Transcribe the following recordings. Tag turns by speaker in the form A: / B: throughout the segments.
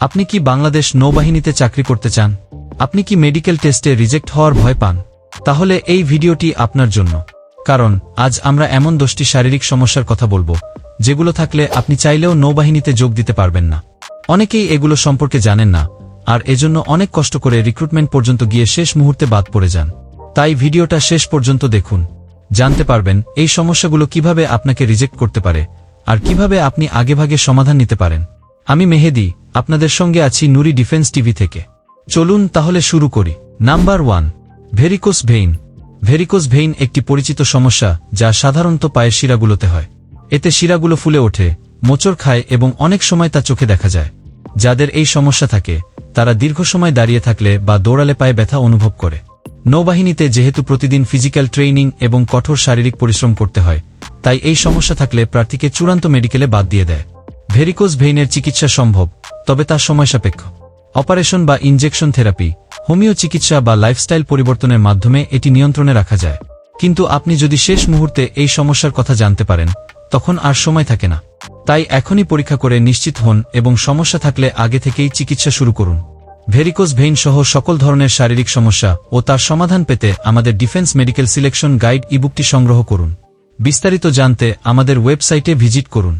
A: আপনি কি বাংলাদেশ নৌবাহিনীতে চাকরি করতে চান? আপনি কি মেডিকেল টেস্টে রিজেক্ট হওয়ার ভয় পান? তাহলে এই ভিডিওটি আপনার জন্য। কারণ, আজ আমরা এমন দশটি শারীরিক সমস্যার কথা বলব, যেগুলো থাকলে আপনি চাইলেও নৌবাহিনীতে যোগ দিতে পারবেন না। অনেকেই এগুলো সম্পর্কে জানেন না, আর এজন্য অনেক কষ্ট করে রিক্রুটমেন্ট পর্যন্ত গিয়ে শেষ মুহূর্তে বাদ পড়ে যান। তাই ভিডিওটা শেষ পর্যন্ত দেখুন। জানতে পারবেন, এই সমস্যাগুলো কীভাবে আপনাকে রিজেক্ট করতে পারে, আর কীভাবে আপনি আগেভাগে সমাধান নিতে পারেন। আমি মেহেদি আপনাদের সঙ্গে আছি নুরি ডিফেন্স টিভি থেকে। চলুন তাহলে শুরু করি। Number one, varicose vein. Varicose vein একটি পরিচিত সমস্যা যা সাধারণত পায়ের শিরাগুলোতে হয়। এতে শিরাগুলো ফুলে ওঠে, মোচড় খায় এবং অনেক সময় তা চোখে দেখা যায়। যাদের এই সমস্যা থাকে, তারা দীর্ঘ সময় দাঁড়িয়ে থাকলে বা দৌড়ালে পায়ে ব্যথা অনুভব করে। নৌবাহিনীতে যেহেতু প্রতিদিন ফিজিক্যাল ট্রেনিং এবং কঠোর শারীরিক পরিশ্রম করতে হয়, তাই এই সমস্যা থাকলে প্রার্থীকে চূড়ান্ত মেডিকেলে বাদ দিয়ে দেয়। ভেরিকোস ভেইনের চিকিৎসা সম্ভব, তবে তা সময় সাপেক্ষ অপারেশন বা ইনজেকশন থেরাপি হোমিও চিকিৎসা বা লাইফস্টাইল পরিবর্তনের মাধ্যমে এটি নিয়ন্ত্রণে রাখা যায়। কিন্তু আপনি যদি শেষ মুহূর্তে এই সমস্যার কথা জানতে পারেন, তখন আর সময় থাকে না। তাই এখনই পরীক্ষা করে নিশ্চিত হন এবং সমস্যা থাকলে আগে থেকেই চিকিৎসা শুরু করুন। ভেরিকোস ভেইন সহ সকল ধরনের শারীরিক সমস্যা ও তার সমাধান পেতে আমাদের ডিফেন্স মেডিকেল সিলেকশন গাইড ইবুকটি সংগ্রহ করুন। বিস্তারিত জানতে আমাদের ওয়েবসাইটে ভিজিট করুন।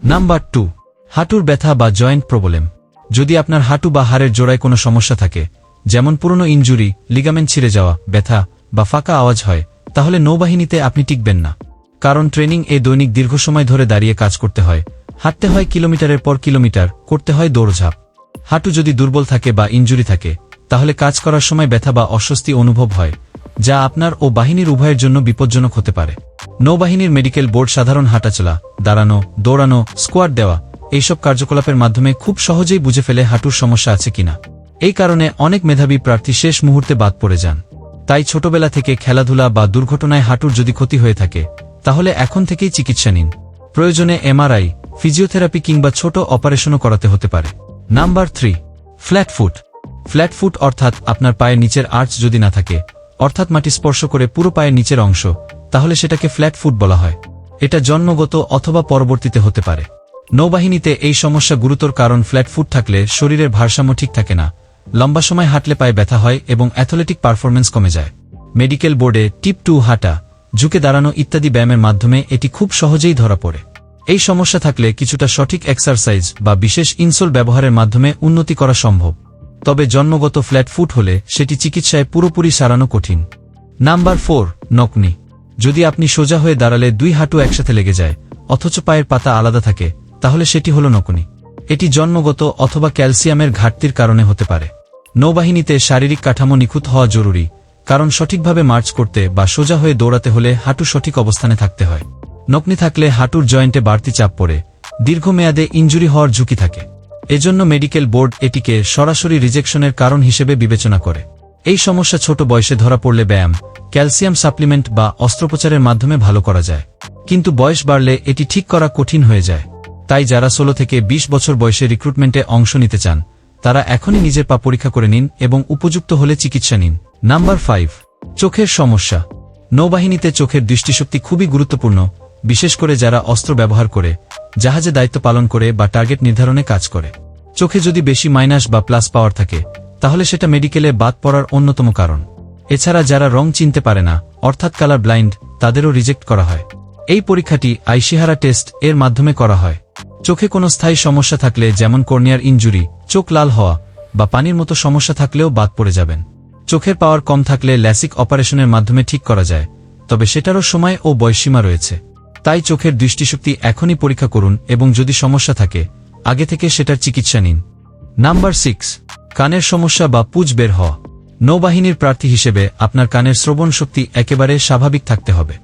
A: নাম্বার টু হাঁটুর ব্যথা বা জয়েন্ট প্রবলেম যদি আপনার হাঁটু বা হাড়ের জোড়ায় কোনো সমস্যা থাকে, যেমন পুরনো ইনজুরি লিগামেন্ট ছিঁড়ে যাওয়া, ব্যথা বা ফাঁকা আওয়াজ হয়, তাহলে নৌবাহিনীতে আপনি টিকবেন না। কারণ ট্রেনিং এ দৈনিক দীর্ঘ সময় ধরে দাঁড়িয়ে কাজ করতে হয়। হাঁটতে হয় কিলোমিটারের পর কিলোমিটার, করতে হয় দৌড়ঝাঁপ। হাঁটু যদি দুর্বল থাকে বা ইনজুরি থাকে, তাহলে কাজ করার সময় ব্যথা বা অস্বস্তি অনুভব হয়। যা আপনার ও বাহিনীর উভয়ের জন্য বিপজ্জনক হতে পারে। নৌবাহিনীর মেডিকেল বোর্ড সাধারণ হাঁটাচলা, দাঁড়ানো, দৌড়ানো, স্কোয়াড দেওয়া, এইসব কার্যকলাপের মাধ্যমে খুব সহজেই বুঝে ফেলে হাঁটুর সমস্যা আছে কিনা। এই কারণে অনেক মেধাবী প্রার্থী শেষ মুহূর্তে বাদ পড়ে যান। তাই ছোটবেলা থেকে খেলাধুলা বা দুর্ঘটনায় হাঁটুর যদি ক্ষতি হয়ে থাকে, তাহলে এখন থেকেই চিকিৎসা নিন। প্রয়োজনে এমআরআই, ফিজিওথেরাপি কিংবা ছোট অপারেশনও করাতে হতে পারে। Number three, flat foot. Flat foot অর্থাৎ আপনার পায়ের নিচের আর্চ যদি না থাকে অর্থাৎ মাটি স্পর্শ করে পুরো পায়ের নিচের অংশ, তাহলে সেটাকে ফ্ল্যাট ফুট বলা হয়। এটা জন্মগত অথবা পরবর্তীতে হতে পারে। নৌবাহিনীতে এই সমস্যা গুরুতর কারণ ফ্ল্যাট ফুট থাকলে শরীরের ভারসাম্য ঠিক থাকে না, লম্বা সময় হাঁটলে পায়ে ব্যথা হয় এবং অ্যাথলেটিক পারফরমেন্স কমে যায়। মেডিকেল বোর্ডে টিপ টু হাঁটা, ঝুঁকে দাঁড়ানো ইত্যাদি ব্যায়ামের মাধ্যমে এটি খুব সহজেই ধরা পড়ে। এই সমস্যা থাকলে কিছুটা সঠিক এক্সারসাইজ বা বিশেষ ইনসোল ব্যবহারের মাধ্যমে উন্নতি করা সম্ভব। তবে জন্মগত ফ্ল্যাট ফুট হলে সেটি চিকিৎসায় পুরোপুরি সারানো কঠিন। Number four, knock knee. যদি আপনি সোজা হয়ে দাঁড়ালে দুই হাঁটু একসাথে লেগে যায়, অথচ পায়ের পাতা আলাদা থাকে, তাহলে সেটি হল নকনি। এটি জন্মগত অথবা ক্যালসিয়ামের ঘাটতির কারণে হতে পারে। নৌবাহিনীতে শারীরিক কাঠামো নিখুঁত হওয়া জরুরি, কারণ সঠিকভাবে মার্চ করতে বা সোজা হয়ে দৌড়াতে হলে হাঁটু সঠিক অবস্থানে থাকতে হয়। নকনি থাকলে হাঁটুর জয়েন্টে বাড়তি চাপ পড়ে, দীর্ঘমেয়াদে ইঞ্জুরি হওয়ার ঝুঁকি থাকে। এজন্য মেডিকেল বোর্ড এটিকে সরাসরি রিজেকশনের কারণ হিসেবে বিবেচনা করে। এই সমস্যা ছোট বয়সে ধরা পড়লে ব্যায়াম, ক্যালসিয়াম সাপ্লিমেন্ট বা অস্ত্রোপচারের মাধ্যমে ভালো করা যায়। কিন্তু বয়স বাড়লে এটি ঠিক করা কঠিন হয়ে যায়। তাই যারা ষোলো থেকে ২০ বছর বয়সে রিক্রুটমেন্টে অংশ নিতে চান, তারা এখনই নিজের পা পরীক্ষা করে নিন এবং উপযুক্ত হলে চিকিৎসা নিন। নাম্বার ফাইভ, চোখের সমস্যা। নৌবাহিনীতে চোখের দৃষ্টিশক্তি খুবই গুরুত্বপূর্ণ, বিশেষ করে যারা অস্ত্র ব্যবহার করে। জাহাজে দায়িত্ব পালন করে বা টার্গেট নির্ধারণে কাজ করে। চোখে যদি বেশি মাইনাস বা প্লাস পাওয়ার থাকে, তাহলে সেটা মেডিকেলে বাদ পড়ার অন্যতম কারণ। এছাড়া যারা রং চিনতে পারে না, অর্থাৎ কালার ব্লাইন্ড, তাদেরও রিজেক্ট করা হয়। এই পরীক্ষাটি আইসিহারা টেস্ট এর মাধ্যমে করা হয়। চোখে কোনো স্থায়ী সমস্যা থাকলে যেমন কর্নিয়ার ইঞ্জুরি চোখ লাল হওয়া, বা পানির মতো সমস্যা থাকলেও বাদ পড়ে যাবেন। চোখের পাওয়ার কম থাকলে ল্যাসিক অপারেশনের মাধ্যমে ঠিক করা যায়, তবে সেটারও সময় ও বয়সীমা রয়েছে। তাই চোখের দৃষ্টিশক্তি এখনই পরীক্ষা করুন এবং যদি সমস্যা থাকে, আগে থেকে সেটার চিকিৎসা নিন। নাম্বার সিক্স, কানের সমস্যা বা পুজ বের হওয়া। নৌবাহিনীর প্রার্থী হিসেবে আপনার কানের শ্রবণ শক্তি একেবারে স্বাভাবিক থাকতে হবে।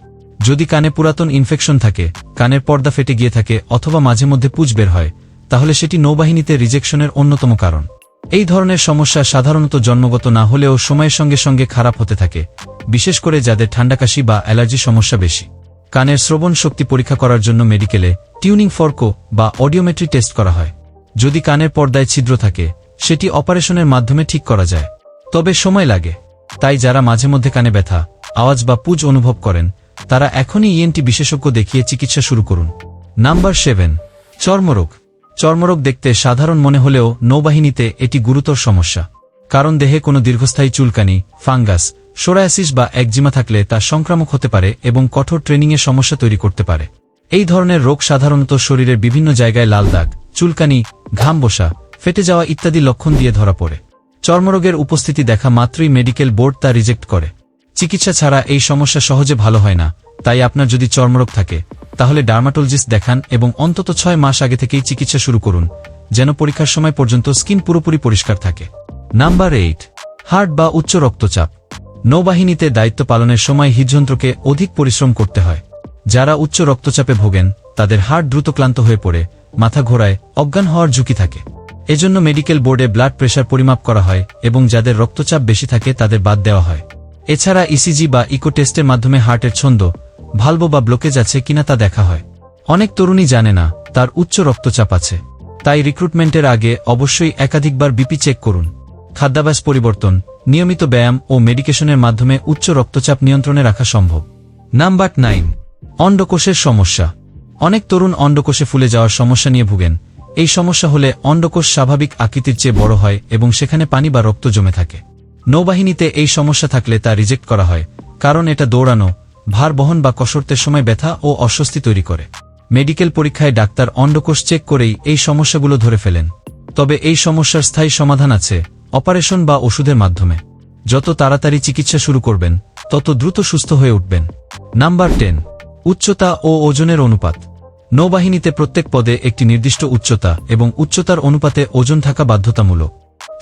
A: যদি কানে পুরাতন ইনফেকশন থাকে, কানের পর্দা ফেটে গিয়ে থাকে অথবা মাঝে মধ্যে পুজ বের হয়, তাহলে সেটি নৌবাহিনীতে রিজেকশনের অন্যতম কারণ। এই ধরনের সমস্যা সাধারণত জন্মগত না হলেও সময়ের সঙ্গে সঙ্গে খারাপ হতে থাকে, বিশেষ করে যাদের ঠান্ডাকাশি বা অ্যালার্জি সমস্যা বেশি। কানের শ্রবণ শক্তি পরীক্ষা করার জন্য মেডিকেলে টিউনিং ফর্কো বা অডিওমেট্রি টেস্ট করা হয়। যদি কানের পর্দায় ছিদ্র থাকে, সেটি অপারেশনের মাধ্যমে ঠিক করা যায়। তবে সময় লাগে। তাই যারা মাঝে মধ্যে কানে ব্যথা, আওয়াজ বা পুজ অনুভব করেন, তারা এখনই ইএনটি বিশেষজ্ঞ দেখিয়ে চিকিৎসা শুরু করুন। নাম্বার সেভেন, চর্মরোগ। চর্মরোগ দেখতে সাধারণ মনে হলেও নৌবাহিনীতে এটি গুরুতর সমস্যা। কারণ দেহে কোনো দীর্ঘস্থায়ী চুলকানি, ফাঙ্গাস সোরায়াসিস বা একজিমা থাকলে তা সংক্রামক হতে পারে এবং কঠোর ট্রেনিংয়ে সমস্যা তৈরি করতে পারে। এই ধরনের রোগ সাধারণত শরীরের বিভিন্ন জায়গায় লাল দাগ, চুলকানি, ঘাম বসা, ফেটে যাওয়া ইত্যাদি লক্ষণ দিয়ে ধরা পড়ে। চর্মরোগের উপস্থিতি দেখা মাত্রই মেডিকেল বোর্ড তা রিজেক্ট করে। চিকিৎসা ছাড়া এই সমস্যা সহজে ভালো হয় না, তাই আপনার যদি চর্মরোগ থাকে, তাহলে ডার্মাটোলজিস্ট দেখান এবং অন্তত ছয় মাস আগে থেকেই চিকিৎসা শুরু করুন, যেন পরীক্ষার সময় পর্যন্ত স্কিন পুরোপুরি পরিষ্কার থাকে। নাম্বার এইট, হার্ট বা উচ্চ রক্তচাপ। নৌবাহিনীতে দায়িত্ব পালনের সময় হৃদযন্ত্রকে অধিক পরিশ্রম করতে হয়। যারা উচ্চ রক্তচাপে ভোগেন, তাদের হার্ট দ্রুত ক্লান্ত হয়ে পড়ে, মাথা ঘোরায়, অজ্ঞান হওয়ার ঝুঁকি থাকে। এজন্য মেডিকেল বোর্ডে ব্লাড প্রেশার পরিমাপ করা হয় এবং যাদের রক্তচাপ বেশি থাকে তাদের বাদ দেওয়া হয়। এছাড়া ইসিজি বা ইকো টেস্টের মাধ্যমে হার্টের ছন্দ, ভালভো বা ব্লকেজ আছে কিনা তা দেখা হয়। অনেক তরুণী জানে না, তার উচ্চ রক্তচাপ আছে। তাই রিক্রুটমেন্টের আগে অবশ্যই একাধিকবার বিপি চেক করুন। খাদ্যাভ্যাস পরিবর্তন নিয়মিত ব্যায়াম ও মেডিকেশনের মাধ্যমে উচ্চ রক্তচাপ নিয়ন্ত্রণে রাখা সম্ভব। নাম্বার নাইন, অন্ডকোষের সমস্যা। অনেক তরুণ অন্ডকোষে ফুলে যাওয়ার সমস্যা নিয়ে ভুগেন। এই সমস্যা হলে অন্ডকোষ স্বাভাবিক আকৃতির চেয়ে বড় হয় এবং সেখানে পানি বা রক্ত জমে থাকে। নৌবাহিনীতে এই সমস্যা থাকলে তা রিজেক্ট করা হয়, কারণ এটা দৌড়ানো, ভার বহন বা কসরতের সময় ব্যথা ও অস্বস্তি তৈরি করে। মেডিকেল পরীক্ষায় ডাক্তার অন্ডকোষ চেক করেই এই সমস্যাগুলো ধরে ফেলেন। তবে এই সমস্যার স্থায়ী সমাধান আছে। অপারেশন বা ওষুধের মাধ্যমে। যত তাড়াতাড়ি চিকিৎসা শুরু করবেন, তত দ্রুত সুস্থ হয়ে উঠবেন। নাম্বার টেন, উচ্চতা ও ওজনের অনুপাত। নৌবাহিনীতে প্রত্যেক পদে একটি নির্দিষ্ট উচ্চতা এবং উচ্চতার অনুপাতে ওজন থাকা বাধ্যতামূলক।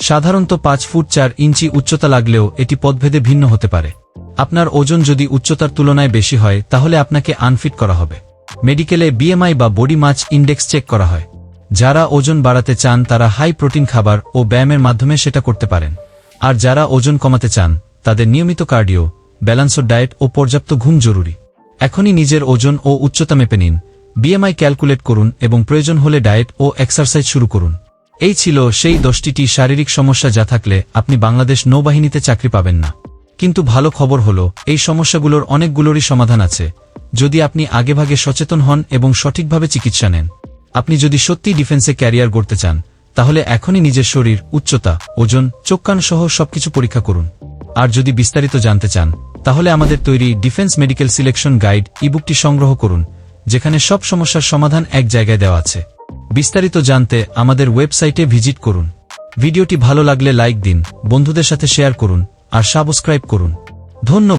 A: সাধারণত পাঁচ ফুট চার ইঞ্চি উচ্চতা লাগলেও এটি পদভেদে ভিন্ন হতে পারে। আপনার ওজন যদি উচ্চতার তুলনায় বেশি হয়, তাহলে আপনাকে আনফিট করা হবে। মেডিকেলে বিএমআই বা বডি মাছ ইন্ডেক্স চেক করা হয়। যারা ওজন বাড়াতে চান তারা হাই প্রোটিন খাবার ও ব্যায়ামের মাধ্যমে সেটা করতে পারেন। আর যারা ওজন কমাতে চান, তাদের নিয়মিত কার্ডিও ব্যালান্সড ডায়েট ও পর্যাপ্ত ঘুম জরুরি। এখনই নিজের ওজন ও উচ্চতা মেপে নিন বিএমআই ক্যালকুলেট করুন এবং প্রয়োজন হলে ডায়েট ও এক্সারসাইজ শুরু করুন। এই ছিল সেই দশটিটি শারীরিক সমস্যা যা থাকলে আপনি বাংলাদেশ নৌবাহিনীতে চাকরি পাবেন না। কিন্তু ভালো খবর হল, এই সমস্যাগুলোর অনেকগুলোরই সমাধান আছে। যদি আপনি আগেভাগে সচেতন হন এবং সঠিকভাবে চিকিৎসা নেন। আপনি যদি সত্যি ডিফেন্সে ক্যারিয়ার গড়তে চান, তাহলে এখনই নিজের শরীর, উচ্চতা, ওজন চোখকান সহ সবকিছু পরীক্ষা করুন। আর যদি বিস্তারিত জানতে চান, তাহলে আমাদের তৈরি ডিফেন্স মেডিকেল সিলেকশন গাইড ইবুকটি সংগ্রহ করুন, যেখানে সব সমস্যার সমাধান এক জায়গায় দেওয়া আছে। বিস্তারিত জানতে আমাদের ওয়েবসাইটে ভিজিট করুন। ভিডিওটি ভালো লাগলে লাইক দিন, বন্ধুদের সাথে শেয়ার করুন, আর সাবস্ক্রাইব করুন। ধন্যবাদ।